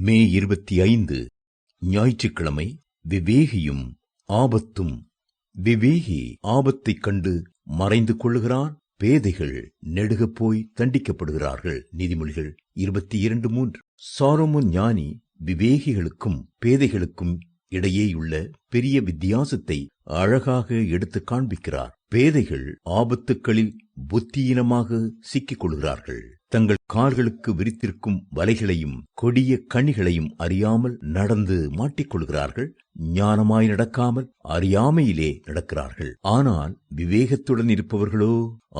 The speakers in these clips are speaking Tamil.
மே இருபத்தி ஐந்து ஞாயிற்றுக்கிழமை விவேகியும் ஆபத்தும் விவேகி ஆபத்தைக் கண்டு மறைந்து கொள்ளுகிறார் பேதைகள் நெடுகப் போய் தண்டிக்கப்படுகிறார்கள். நீதிமொழிகள் இருபத்தி இரண்டு மூன்று. சாரோமோன் ஞானி விவேகிகளுக்கும் பேதைகளுக்கும் இடையேயுள்ள பெரிய வித்தியாசத்தை அழகாக எடுத்து காண்பிக்கிறார். பேதைகள் ஆபத்துக்களில் புத்தியீனமாக சிக்கிக் கொள்கிறார்கள். தங்கள் கால்களுக்கு விரித்திருக்கும் வலைகளையும் கொடிய கனிகளையும் அறியாமல் நடந்து மாட்டிக்கொள்கிறார்கள் ஞானமாய் நடக்காமல் அறியாமையிலே நடக்கிறார்கள். ஆனால் விவேகத்துடன் இருப்பவர்களோ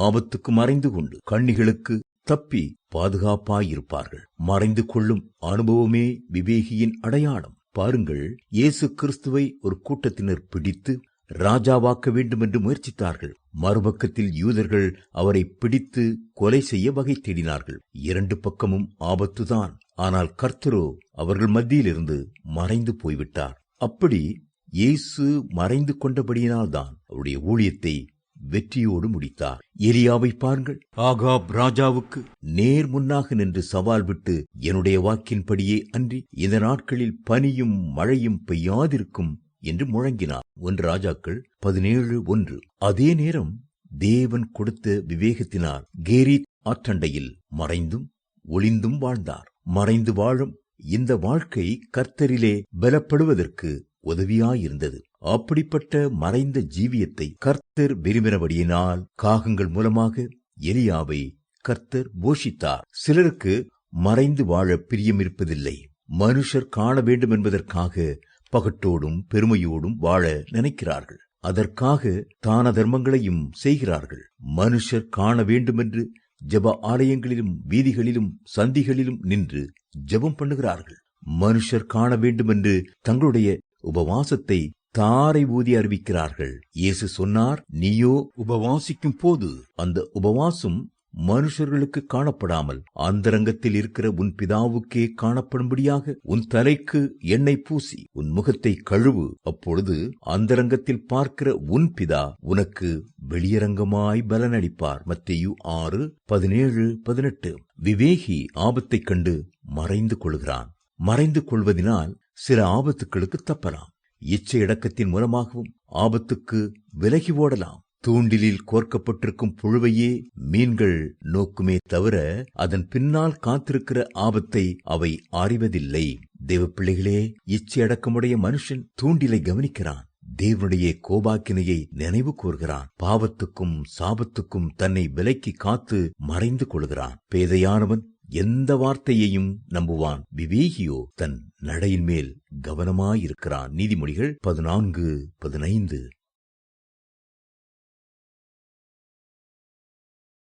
ஆபத்துக்கு மறைந்து கொண்டு கண்ணிகளுக்கு தப்பி பாதுகாப்பாயிருப்பார்கள். மறைந்து கொள்ளும் அனுபவமே விவேகியின் அடையாளம். பாருங்கள் இயேசு கிறிஸ்துவை ஒரு கூட்டத்தினர் பிடித்து ராஜாவாக்க வேண்டும் என்று முயற்சித்தார்கள். மறுபக்கத்தில் யூதர்கள் அவரை பிடித்து கொலை செய்ய வகை தேடினார்கள். இரண்டு பக்கமும் ஆபத்துதான். ஆனால் கர்த்தரோ அவர்கள் மத்தியிலிருந்து மறைந்து போய்விட்டார். அப்படி இயேசு மறைந்து கொண்டபடியினால்தான் அவருடைய ஊழியத்தை வெற்றியோடு முடித்தார். எரியாவை பாருங்கள். ஆகாப் ராஜாவுக்கு நேர் முன்னாக நின்று சவால் விட்டு என்னுடைய வாக்கின்படியே அன்றி இந்த நாட்களில் பனியும் மழையும் பெய்யாதிருக்கும் என்று முழங்கினார் ஒன்று ராஜாக்கள் பதினேழு ஒன்று. அதே நேரம் தேவன் கொடுத்த விவேகத்தினால் கேரித் ஆற்றண்டையில் மறைந்தும் ஒளிந்தும் வாழ்ந்தார். மறைந்து வாழும் இந்த வாழ்க்கை கர்த்தரிலே பலப்படுவதற்கு உதவியாயிருந்தது. அப்படிப்பட்ட மறைந்த ஜீவியத்தை கர்த்தர் விரும்பினபடியினால் காகங்கள் மூலமாக எலியாவை கர்த்தர் போஷித்தார். சிலருக்கு மறைந்து வாழ பிரியமிருப்பதில்லை. மனுஷர் காண வேண்டும் என்பதற்காக பகட்டோடும் பெருமையோடும் வாழ நினைக்கிறார்கள். அதற்காக தான தர்மங்களையும் செய்கிறார்கள். மனுஷர் காண வேண்டுமென்று ஜப ஆலயங்களிலும் வீதிகளிலும் சந்திகளிலும் நின்று ஜெபம் பண்ணுகிறார்கள். மனுஷர் காண வேண்டுமென்று தங்களுடைய உபவாசத்தை தாரை ஊதி அறிவிக்கிறார்கள். இயேசு சொன்னார் நீயோ உபவாசிக்கும் போது அந்த உபவாசம் மனுஷர்களுக்கு காணப்படாமல் அந்தரங்கத்தில் இருக்கிற உன் பிதாவுக்கே காணப்படும்படியாக உன் தலைக்கு எண்ணெய் பூசி உன் முகத்தை கழுவு. அப்பொழுது அந்தரங்கத்தில் பார்க்கிற உன் பிதா உனக்கு வெளியரங்கமாய் பலனளிப்பார். மத்தேயு ஆறு பதினேழு பதினெட்டு. விவேகி ஆபத்தைக் கண்டு மறைந்து கொள்கிறான். மறைந்து கொள்வதனால் சில ஆபத்துக்களுக்கு தப்பலாம். இச்சை இடக்கத்தின் மூலமாகவும் ஆபத்துக்கு விலகி ஓடலாம். தூண்டிலில் கோர்க்கப்பட்டிருக்கும் புழுவையே மீன்கள் நோக்குமே தவிர அதன் பின்னால் காத்திருக்கிற ஆபத்தை அவை அறிவதில்லை. தேவ பிள்ளைகளே இச்சை அடக்கமுடைய மனுஷன் தூண்டிலை கவனிக்கிறான். தேவனுடைய கோபாக்கினையை நினைவு கூர்கிறான். பாவத்துக்கும் சாபத்துக்கும் தன்னை விலக்கி காத்து மறைந்து கொள்கிறான். பேதையானவன் எந்த வார்த்தையையும் நம்புவான். விவேகியோ தன் நடையின் மேல் கவனமாயிருக்கிறான். நீதிமொழிகள் பதினான்கு பதினைந்து.